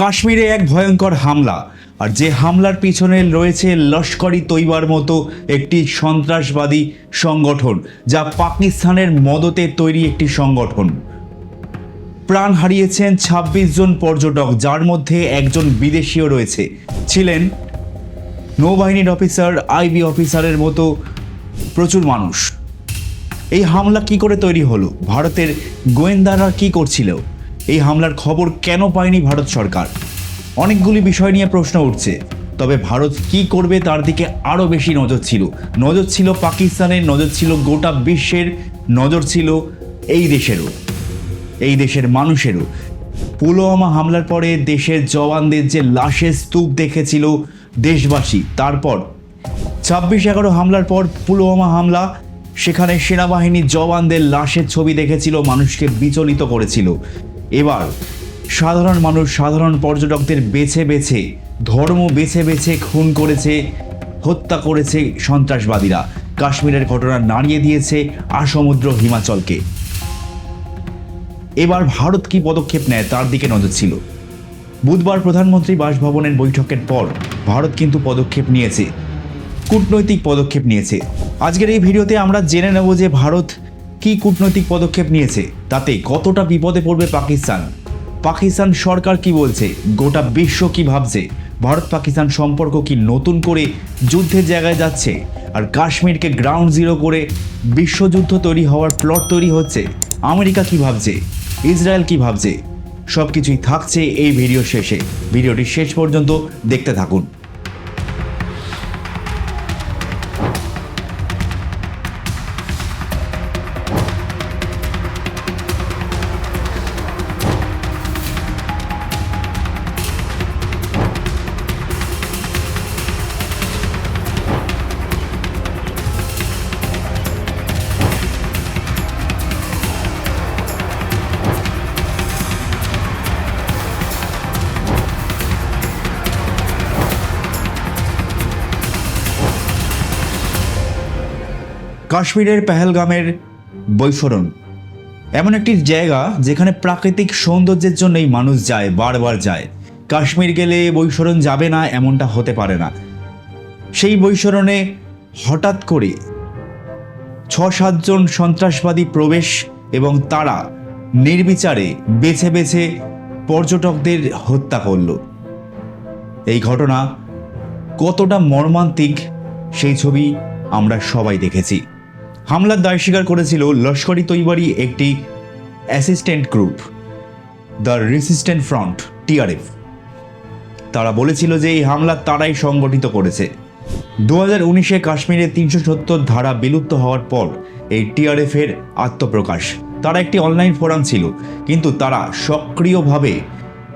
কাশ্মীরে এক ভয়ঙ্কর হামলা। আর যে হামলার পিছনে রয়েছে লস্করি তৈবার মতো একটি সন্ত্রাসবাদী সংগঠন, যা পাকিস্তানের মদতে তৈরি একটি সংগঠন। প্রাণ হারিয়েছেন ২৬ জন পর্যটক, যার মধ্যে একজন বিদেশিও রয়েছে। ছিলেন নৌবাহিনীর অফিসার, আইবি অফিসারের মতো প্রচুর মানুষ। এই হামলা কি করে তৈরি হলো? ভারতের গোয়েন্দারা কি করছিল? এই হামলার খবর কেন পায়নি ভারত সরকার? অনেকগুলি বিষয় নিয়ে প্রশ্ন উঠছে। তবে ভারত কি করবে তার দিকে আরও বেশি নজর ছিল। নজর ছিল পাকিস্তানের, নজর ছিল গোটা বিশ্বের, নজর ছিল এই দেশেরও, এই দেশের মানুষেরও। পুলওয়ামা হামলার পরে দেশের জওয়ানদের যে লাশের স্তূপ দেখেছিল দেশবাসী, তারপর ছাব্বিশ এগারো হামলার পর পুলওয়ামা হামলা, সেখানে সেনাবাহিনীর জওয়ানদের লাশের ছবি দেখেছিল, মানুষকে বিচলিত করেছিল। এবার, সাধারণ মানুষ, সাধারণ পর্যটকদের বেছে বেছে, ধর্ম বেছে বেছে খুন করেছে, হত্যা করেছে সন্ত্রাসবাদীরা। কাশ্মীরের ঘটনা নাড়িয়ে দিয়েছে আসমুদ্র হিমাচলকে। এবার ভারত কি পদক্ষেপ নেয় তার দিকে নজর ছিল। বুধবার প্রধানমন্ত্রী বাসভবনের বৈঠকের পর ভারত কিন্তু পদক্ষেপ নিয়েছে। কূটনৈতিক পদক্ষেপ নিয়েছে। আজকের এই ভিডিওতে আমরা জেনে নেব যে ভারত কি কূটনৈতিক পদক্ষেপ নিয়েছে? তাতে কতটা বিপদে পড়বে পাকিস্তান? পাকিস্তান সরকার কি বলছে? গোটা বিশ্ব কি ভাবছে? ভারত পাকিস্তান সম্পর্ক কি নতুন করে যুদ্ধের জায়গায় যাচ্ছে? আর কাশ্মীরকে গ্রাউন্ড জিরো করে বিশ্বযুদ্ধ তৈরি হওয়ার প্লট তৈরি হচ্ছে? আমেরিকা কি ভাবছে? ইসরায়েল কি ভাবছে? সব কিছুই থাকছে এই ভিডিও শেষে। ভিডিওটি শেষ পর্যন্ত দেখতে থাকুন। কাশ্মীরের পেহেলগামের বৈফরণ। এমন একটি জায়গা যেখানে প্রাকৃতিক সৌন্দর্যের জন্যই মানুষ যায়, বারবার যায়। কাশ্মীর গেলে বৈশরণ যাবে না, এমনটা হতে পারে না। সেই বৈশরণে হঠাৎ করে ছ সাতজন সন্ত্রাসবাদী প্রবেশ এবং তারা নির্বিচারে বেছে বেছে পর্যটকদের হত্যা করল। এই ঘটনা কতটা মর্মান্তিক, সেই ছবি আমরা সবাই দেখেছি। হামলার দায় স্বীকার করেছিল লস্করি তৈবারি একটি assistant group, the resistant front, TRF. তারা বলেছিল যে এই হামলা তারাই সংগঠিত করেছে। দু হাজার উনিশে কাশ্মীরে তিনশো সত্তর ধারা বিলুপ্ত হওয়ার পর এই টিআরএফ এর আত্মপ্রকাশ। তারা একটি অনলাইন ফোরাম ছিল, কিন্তু তারা সক্রিয়ভাবে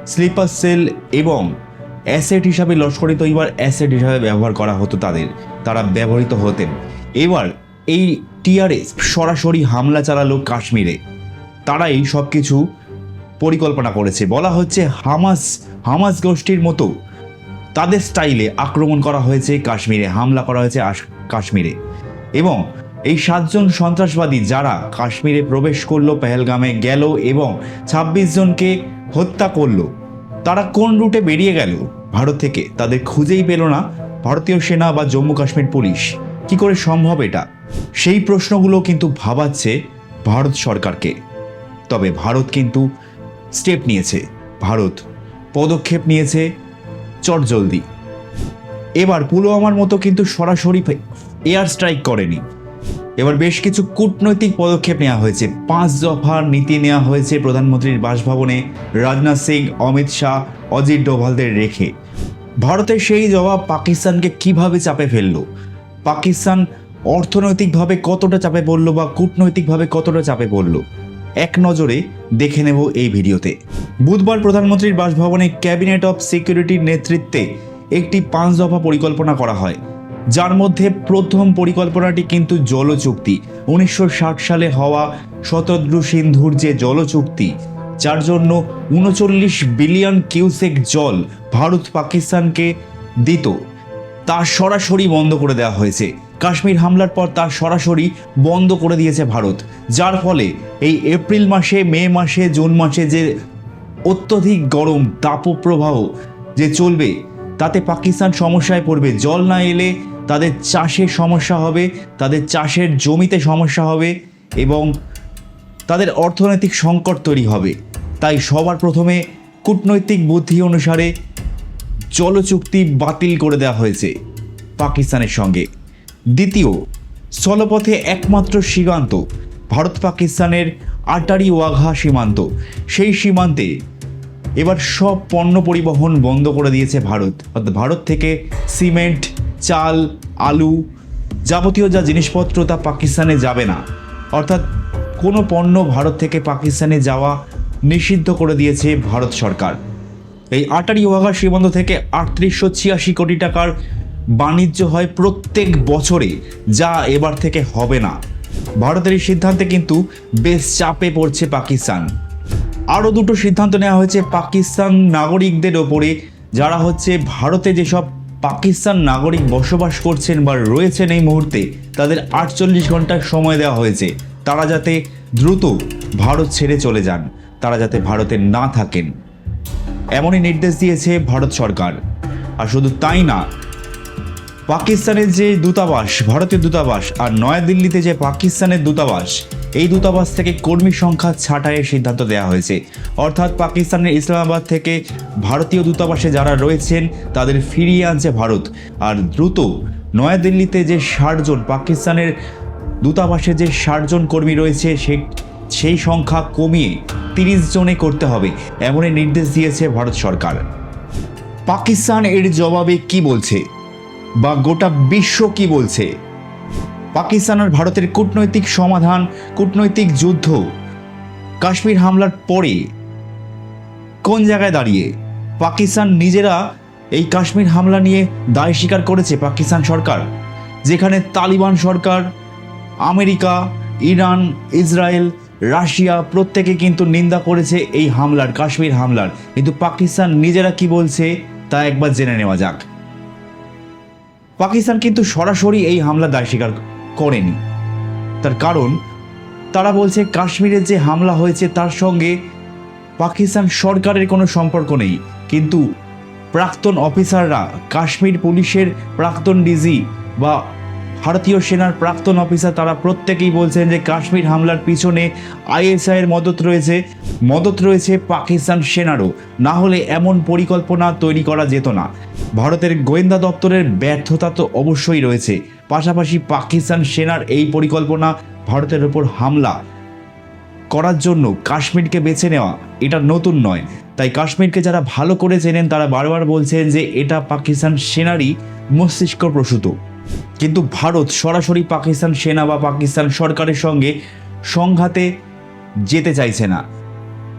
স্লিপার সেল এবং অ্যাসেট হিসাবে লস্করি তৈবার অ্যাসেট হিসাবে ব্যবহার করা হতো তাদের। তারা ব্যবহৃত হতেন। এবার এই টিআরএস সরাসরি হামলা চালালো কাশ্মীরে। তারাই সব কিছু পরিকল্পনা করেছে। বলা হচ্ছে হামাস হামাস গোষ্ঠীর মতো তাদের স্টাইলে আক্রমণ করা হয়েছে কাশ্মীরে, হামলা করা হয়েছে কাশ্মীরে। এবং এই সাতজন সন্ত্রাসবাদী যারা কাশ্মীরে প্রবেশ করল, পেহেলগামে গেল এবং ছাব্বিশ জনকে হত্যা করল, তারা কোন রুটে বেরিয়ে গেল? ভারত থেকে। তাদের খুঁজেই পেল না ভারতীয় সেনা বা জম্মু কাশ্মীর পুলিশ। কি করে সম্ভব এটা? সেই প্রশ্নগুলো কিন্তু ভাবাচ্ছে ভারত সরকারকে। তবে ভারত কিন্তু স্টেপ নিয়েছে। ভারত পদক্ষেপ নিয়েছে চটজলদি এবার পুলওয়ামার মতো কিন্তু সরাসরি এয়ার স্ট্রাইক করেনি। এবার বেশ কিছু কূটনৈতিক পদক্ষেপ নেওয়া হয়েছে। পাঁচ দফার নীতি নেওয়া হয়েছে প্রধানমন্ত্রীর বাসভবনে রাজনাথ সিং, অমিত শাহ, অজিত ডোভালদের রেখে। ভারতের সেই জবাব পাকিস্তানকে কীভাবে চাপে ফেলল? পাকিস্তান অর্থনৈতিকভাবে কতটা চাপে পড়ল বা কূটনৈতিকভাবে কতটা চাপে পড়ল? এক নজরে দেখে নেব এই ভিডিওতে। বুধবার প্রধানমন্ত্রীর বাসভবনে ক্যাবিনেট অফ সিকিউরিটির নেতৃত্বে একটি পাঁচ দফা পরিকল্পনা করা হয়। যার মধ্যে প্রথম পরিকল্পনাটি কিন্তু জল চুক্তি উনিশশো ষাট সালে হওয়া শতদ্রু সিন্ধুর যে জল চুক্তি যার জন্য উনচল্লিশ বিলিয়ন কিউসেক জল ভারত পাকিস্তানকে দিত। তা সরাসরি বন্ধ করে দেওয়া হয়েছে। কাশ্মীর হামলার পর তা সরাসরি বন্ধ করে দিয়েছে ভারত, যার ফলে এই এপ্রিল মাসে, মে মাসে, জুন মাসে যে অত্যধিক গরম, তাপপ্রবাহ যে চলবে, তাতে পাকিস্তান সমস্যায় পড়বে। জল না এলে তাদের চাষের সমস্যা হবে, তাদের চাষের জমিতে সমস্যা হবে এবং তাদের অর্থনৈতিক সংকট তৈরি হবে। তাই সবার প্রথমে কূটনৈতিক বুদ্ধি অনুসারে জলচুক্তি বাতিল করে দেওয়া হয়েছে পাকিস্তানের সঙ্গে। দ্বিতীয়, স্থলপথে একমাত্র সীমান্ত, ভারত পাকিস্তানের আটারি ওয়াঘা সীমান্ত। সেই সীমান্তে এবার সব পণ্য পরিবহন বন্ধ করে দিয়েছে ভারত। অর্থাৎ ভারত থেকে সিমেন্ট, চাল, আলু যাবতীয় যা জিনিসপত্র তা পাকিস্তানে যাবে না। অর্থাৎ কোনো পণ্য ভারত থেকে পাকিস্তানে যাওয়া নিষিদ্ধ করে দিয়েছে ভারত সরকার। এই আটারি ওয়াঘা সীমান্ত থেকে আটত্রিশশো ছিয়াশি কোটি টাকার বাণিজ্য হয় প্রত্যেক বছরে, যা এবার থেকে হবে না। ভারতের এই সিদ্ধান্তে কিন্তু বেশ চাপে পড়ছে পাকিস্তান। আরও দুটো সিদ্ধান্ত নেওয়া হয়েছে পাকিস্তান নাগরিকদের ওপরে, যারা হচ্ছে ভারতে যেসব পাকিস্তান নাগরিক বসবাস করছেন বা রয়েছেন এই মুহূর্তে, তাদের আটচল্লিশ ঘণ্টার সময় দেওয়া হয়েছে। তারা যাতে দ্রুত ভারত ছেড়ে চলে যান, তারা যাতে ভারতে না থাকেন। এমনই নির্দেশ দিয়েছে ভারত সরকার। আর শুধু তাই না, পাকিস্তানের যে দূতাবাস, ভারতীয় দূতাবাস আর নয়াদিল্লিতে যে পাকিস্তানের দূতাবাস, এই দূতাবাস থেকে কর্মী সংখ্যা ছাঁটাইয়ের সিদ্ধান্ত দেওয়া হয়েছে। অর্থাৎ পাকিস্তানের ইসলামাবাদ থেকে ভারতীয় দূতাবাসে যারা রয়েছেন, তাদের ফিরিয়ে আনছে ভারত। আর দ্রুত নয়াদিল্লিতে যে ষাটজন পাকিস্তানের দূতাবাসে যে ষাটজন কর্মী রয়েছে, সে সেই সংখ্যা কমিয়ে তিরিশ জনে করতে হবে, এমনই নির্দেশ দিয়েছে ভারত সরকার। পাকিস্তান এর জবাবে কি বলছে? বা গোটা বিশ্ব কি বলছে? পাকিস্তান আর ভারতের কূটনৈতিক সমাধান, কূটনৈতিক যুদ্ধ, কাশ্মীর হামলার পরে কোন জায়গায় দাঁড়িয়ে? পাকিস্তান নিজেরা এই কাশ্মীর হামলা নিয়ে দায় স্বীকার করেছে পাকিস্তান সরকার, যেখানে তালিবান সরকার, আমেরিকা, ইরান, ইসরায়েল রাশিয়া প্রত্যেকে কিন্তু নিন্দা করেছে এই হামলার, কাশ্মীর হামলার। কিন্তু পাকিস্তান নিজেরা কি বলছে, তা একবার জেনে নেওয়া যাক। পাকিস্তান কিন্তু সরাসরি এই হামলা দায় স্বীকার করেনি। তার কারণ, তারা বলছে কাশ্মীরের যে হামলা হয়েছে তার সঙ্গে পাকিস্তান সরকারের কোনো সম্পর্ক নেই। কিন্তু প্রাক্তন অফিসাররা, কাশ্মীর পুলিশের প্রাক্তন ডিজি বা ভারতীয় সেনার প্রাক্তন অফিসার, তারা প্রত্যেকেই বলছেন যে কাশ্মীর হামলার পিছনে আইএসআই এর মদত রয়েছে। মদত রয়েছে পাকিস্তান সেনারও। না হলে এমন পরিকল্পনা তৈরি করা যেত না। ভারতের গোয়েন্দা দপ্তরের ব্যর্থতা তো অবশ্যই রয়েছে। পাশাপাশি পাকিস্তান সেনার এই পরিকল্পনা ভারতের ওপর হামলা করার জন্য কাশ্মীরকে বেছে নেওয়া, এটা নতুন নয়। তাই কাশ্মীরকে যারা ভালো করে চেনেন, তারা বারবার বলছেন যে এটা পাকিস্তান সেনারই মস্তিষ্ক প্রসূত। কিন্তু ভারত সরাসরি পাকিস্তান সেনা বা পাকিস্তান সরকারের সঙ্গে সংঘাতে যেতে চাইছে না।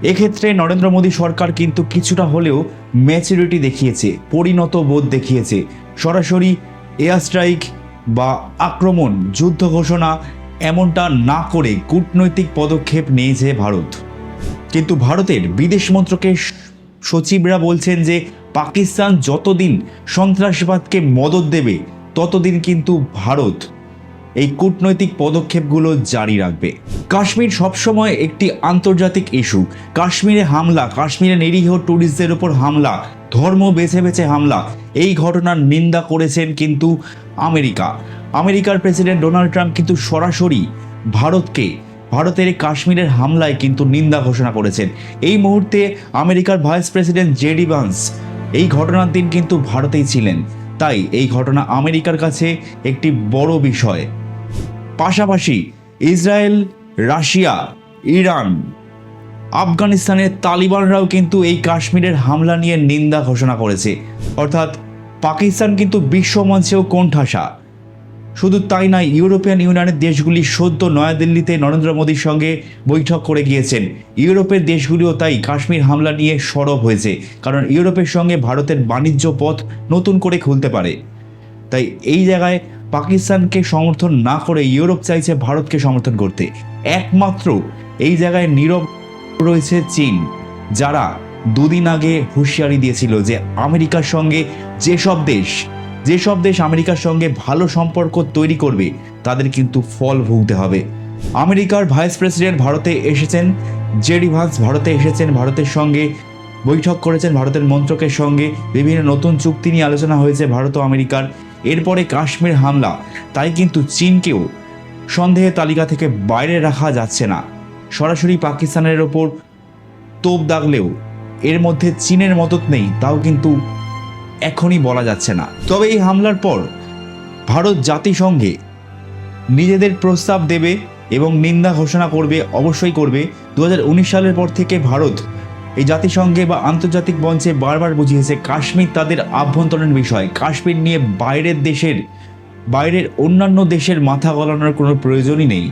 এক্ষেত্রে নরেন্দ্র মোদী সরকার কিন্তু কিছুটা হলেও ম্যাচুরিটি দেখিয়েছে, পরিণত বোধ দেখিয়েছে। সরাসরি এয়ার স্ট্রাইক বা আক্রমণ, যুদ্ধ ঘোষণা এমনটা না করে কূটনৈতিক পদক্ষেপ নিয়েছে ভারত। কিন্তু ভারতের বিদেশ মন্ত্রকের সচিবরা বলছেন যে পাকিস্তান যতদিন সন্ত্রাসবাদকে মদত দেবে ততদিন কিন্তু ভারত এই কূটনৈতিক পদক্ষেপগুলো জারি রাখবে। কাশ্মীর সবসময় একটি আন্তর্জাতিক ইস্যু। কাশ্মীরে হামলা, কাশ্মীরে নিরীহ ট্যুরিস্টদের উপর হামলা, ধর্ম বেছে বেছে হামলা, এই ঘটনার নিন্দা করেছেন কিন্তু আমেরিকা। আমেরিকার প্রেসিডেন্ট ডোনাল্ড ট্রাম্প কিন্তু সরাসরি ভারতকে, ভারতের কাশ্মীরের হামলায় কিন্তু নিন্দা ঘোষণা করেছেন। এই মুহূর্তে আমেরিকার ভাইস প্রেসিডেন্ট জেডি বান্স এই ঘটনার দিন কিন্তু ভারতেই ছিলেন। তাই এই ঘটনা আমেরিকার কাছে একটি বড় বিষয়। পাশাপাশি ইসরায়েল, রাশিয়া, ইরান, আফগানিস্তানের তালিবানরাও কিন্তু এই কাশ্মীরের হামলা নিয়ে নিন্দা ঘোষণা করেছে। অর্থাৎ পাকিস্তান কিন্তু বিশ্বমঞ্চেও কোণঠাসা। শুধু তাই নয়, ইউরোপিয়ান ইউনিয়নের দেশগুলি সদ্য নয়াদিল্লিতে নরেন্দ্র মোদীর সঙ্গে বৈঠক করে গিয়েছেন। ইউরোপের দেশগুলিও তাই কাশ্মীর হামলা নিয়ে সরব হয়েছে, কারণ ইউরোপের সঙ্গে ভারতের বাণিজ্য পথ নতুন করে খুলতে পারে। তাই এই জায়গায় পাকিস্তানকে সমর্থন না করে ইউরোপ চাইছে ভারতকে সমর্থন করতে। একমাত্র এই জায়গায় নীরব রয়েছে চীন, যারা দুদিন আগে হুঁশিয়ারি দিয়েছিল যে আমেরিকার সঙ্গে যেসব দেশ যেসব দেশ আমেরিকার সঙ্গে ভালো সম্পর্ক তৈরি করবে, তাদের কিন্তু ফল ভুগতে হবে। আমেরিকার ভাইস প্রেসিডেন্ট ভারতে এসেছেন, জেডি ভান্স ভারতে এসেছেন, ভারতের সঙ্গে বৈঠক করেছেন, ভারতের মন্ত্রকের সঙ্গে বিভিন্ন নতুন চুক্তি নিয়ে আলোচনা হয়েছে ভারত ও আমেরিকার। এরপরে কাশ্মীর হামলা, তাই কিন্তু চীনকেও সন্দেহের তালিকা থেকে বাইরে রাখা যাচ্ছে না। সরাসরি পাকিস্তানের ওপর তোপ দাগলেও এর মধ্যে চীনের মদত নেই, তাও কিন্তু এখনই বলা যাচ্ছে না। তবে এই হামলার পর ভারত জাতিসংঘে নিজেদের প্রস্তাব দেবে এবং নিন্দা ঘোষণা করবে, অবশ্যই করবে। দু হাজার উনিশ সালের পর থেকে ভারত এই জাতিসংঘে বা আন্তর্জাতিক মঞ্চে বারবার বুঝিয়েছে, কাশ্মীর তাদের আভ্যন্তরীণ বিষয়। কাশ্মীর নিয়ে বাইরের দেশের, বাইরের অন্যান্য দেশের মাথা গলানোর কোনো প্রয়োজনই নেই।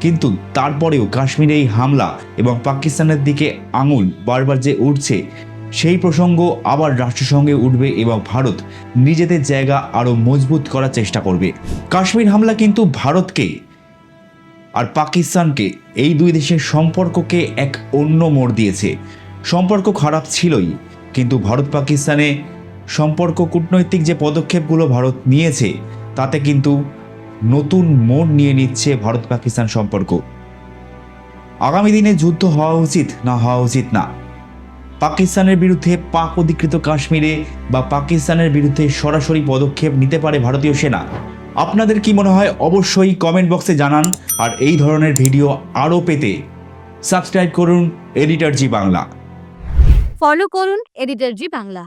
কিন্তু তারপরেও কাশ্মীরে এই হামলা এবং পাকিস্তানের দিকে আঙুল বারবার যে উঠছে সেই প্রসঙ্গ আবার রাষ্ট্রসংঘে উঠবে এবং ভারত নিজেদের জায়গা আরও মজবুত করার চেষ্টা করবে। কাশ্মীর হামলা কিন্তু ভারতকে আর পাকিস্তানকে এই দুই দেশের সম্পর্ককে এক অন্য মোড় দিয়েছে। সম্পর্ক খারাপ ছিলই, কিন্তু ভারত পাকিস্তানে সম্পর্ক কূটনৈতিক যে পদক্ষেপগুলো ভারত নিয়েছে, তাতে কিন্তু নতুন মোড় নিয়ে নিচ্ছে ভারত পাকিস্তান সম্পর্ক। আগামী দিনে যুদ্ধ হওয়া উচিত না হওয়া উচিত না? পাকিস্তানের বিরুদ্ধে পাক অধিকৃত কাশ্মীরে বা পাকিস্তানের বিরুদ্ধে সরাসরি পদক্ষেপ নিতে পারে ভারতীয় সেনা। আপনাদের কি মনে হয়? অবশ্যই কমেন্ট বক্সে জানান। আর এই ধরনের ভিডিও আরও পেতে সাবস্ক্রাইব করুন এডিটর জি বাংলা। ফলো করুন এডিটর জি বাংলা।